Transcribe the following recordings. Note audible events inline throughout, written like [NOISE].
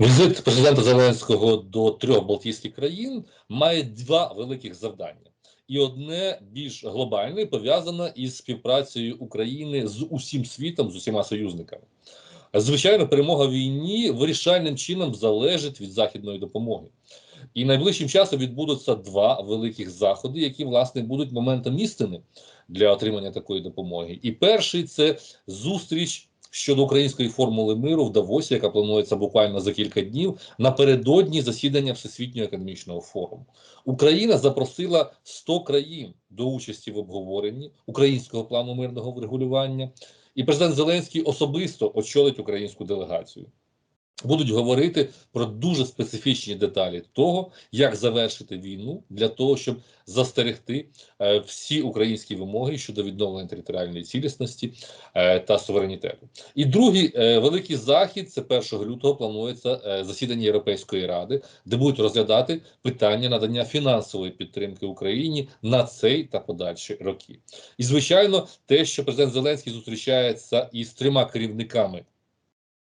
Візит президента Зеленського до трьох Балтійських країн має два великих завдання, і одне більш глобальне пов'язане із співпрацею України з усім світом, з усіма союзниками. Звичайно, перемога війні вирішальним чином залежить від західної допомоги. І найближчим часом відбудуться два великих заходи, які власне будуть моментом істини для отримання такої допомоги. І перший це зустріч щодо української формули миру в Давосі, яка планується буквально за кілька днів напередодні засідання Всесвітнього економічного форуму. Україна запросила 100 країн до участі в обговоренні українського плану мирного врегулювання, і президент Зеленський особисто очолить українську делегацію. Будуть говорити про дуже специфічні деталі того, як завершити війну для того, щоб застерегти е, всі українські вимоги щодо відновлення територіальної цілісності е, та суверенітету. І другий е, великий захід це 1 лютого планується засідання Європейської ради, де будуть розглядати питання надання фінансової підтримки Україні на цей та подальші роки. І звичайно, те, що президент Зеленський зустрічається із трьома керівниками.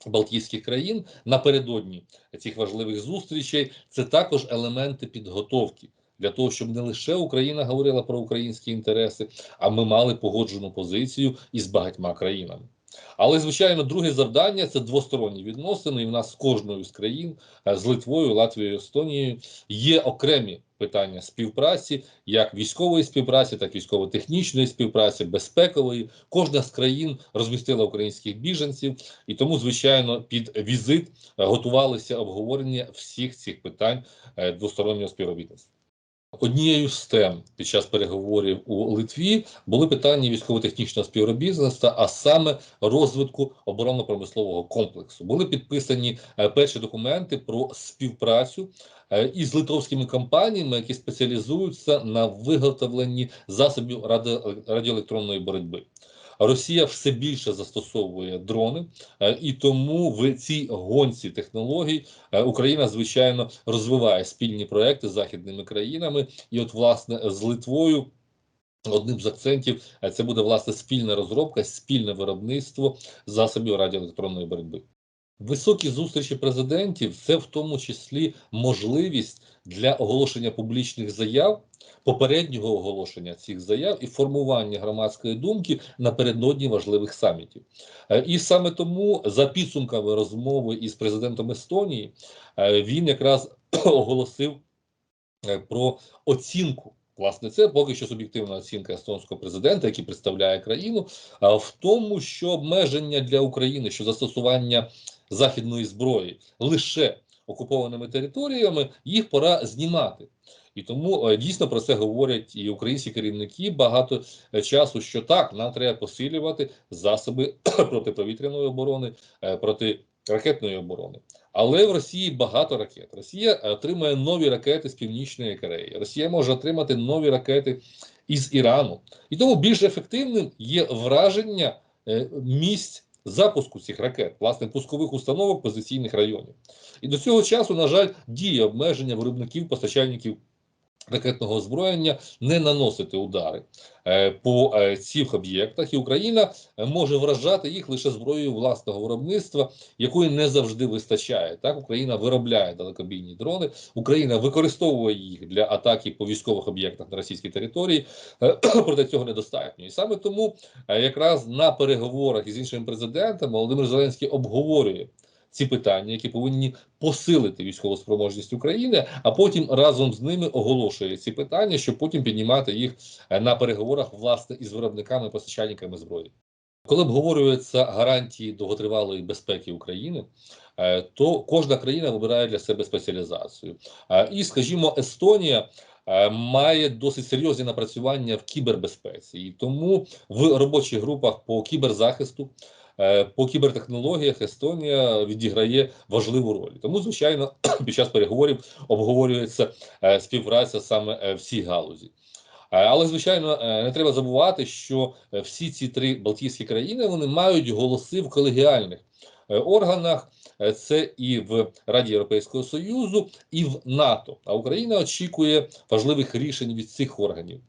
Балтійських країн напередодні цих важливих зустрічей це також елементи підготовки для того, щоб не лише Україна говорила про українські інтереси, а ми мали погоджену позицію із багатьма країнами. Але звичайно, друге завдання це двосторонні відносини. І в нас з кожною з країн е, з Литвою, Латвією, Естонією є окремі питання співпраці, як військової співпраці, так і військово-технічної співпраці, безпекової. Кожна з країн розмістила українських біженців, і тому, звичайно, під візит е, готувалися обговорення всіх цих питань е, двостороннього співробітництва. Однією з тем під час переговорів у Литві були питання військово-технічного співробітництва, а саме розвитку оборонно-промислового комплексу. Були підписані е, перші документи про співпрацю е, із литовськими компаніями, які спеціалізуються на виготовленні засобів радіоелектронної боротьби. Росія все більше застосовує дрони, е, і тому в цій гонці технологій е, Україна звичайно розвиває спільні проекти з західними країнами, і, от, власне, з Литвою. Одним з акцентів е, це буде власне спільна розробка, спільне виробництво засобів радіоелектронної боротьби. Високі зустрічі президентів це в тому числі можливість для оголошення публічних заяв, попереднього оголошення цих заяв і формування громадської думки напередодні важливих самітів. Е, і саме тому, за підсумками розмови із президентом Естонії, е, він якраз [CLEARS THROAT] оголосив е, про оцінку. Власне, це поки що суб'єктивна оцінка естонського президента, який представляє країну, в тому, що обмеження для України, що застосування західної зброї лише окупованими територіями, їх пора знімати. І тому е, дійсно про це говорять і українські керівники багато е, часу. Що так нам треба посилювати засоби [CLEARS THROAT] протиповітряної оборони, е, протиракетної оборони. Але в Росії багато ракет. Росія отримує нові ракети з Північної Кореї. Росія може отримати нові ракети із Ірану, і тому більш ефективним є враження місць запуску цих ракет, власне, пускових установок позиційних районів. І до цього часу, на жаль, діє обмеження виробників, постачальників ракетного озброєння не наносити удари е, по е, цих об'єктах, і Україна е, може вражати їх лише зброєю власного виробництва, якої не завжди вистачає. Так Україна виробляє далекобійні дрони, Україна використовує їх для атаки по військових об'єктах на російській території, [CLEARS THROAT] проте цього недостатньо. І саме тому якраз на переговорах із іншими президентами Володимир Зеленський обговорює ці питання, які повинні посилити військову спроможність України, а потім разом з ними оголошує ці питання, щоб потім піднімати їх е, на переговорах власне із виробниками постачальниками зброї. Коли обговорюються гарантії довготривалої безпеки України, е, то кожна країна вибирає для себе спеціалізацію. Е, і, скажімо, Естонія. Має досить серйозні напрацювання в кібербезпеці, і тому в робочих групах по кіберзахисту по кібертехнологіях Естонія відіграє важливу роль. Тому, звичайно, [CLEARS THROAT] під час переговорів обговорюється е, співпраця саме е, в цій галузі. Але звичайно не треба забувати, що всі ці три Балтійські країни вони мають голоси в колегіальних органах. Це і в Раді Європейського Союзу, і в НАТО. А Україна очікує важливих рішень від цих органів.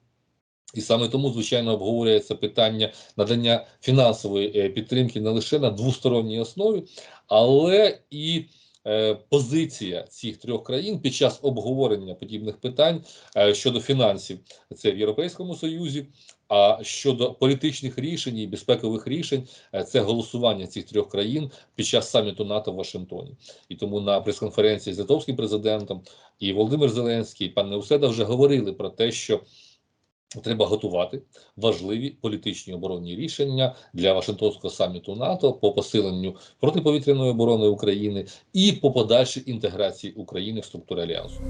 І саме тому, звичайно, обговорюється питання надання фінансової е, підтримки не лише на двосторонній основі, але і е, позиція цих трьох країн під час обговорення подібних питань е, щодо фінансів. Це в Європейському Союзі. А щодо політичних рішень і безпекових рішень, це голосування цих трьох країн під час саміту НАТО в Вашингтоні. І тому на прес-конференції з литовським президентом і Володимир Зеленський, і пан Неуседа вже говорили про те, що треба готувати важливі політичні оборонні рішення для Вашингтонського саміту НАТО по посиленню протиповітряної оборони України і по подальшій інтеграції України в структури альянсу.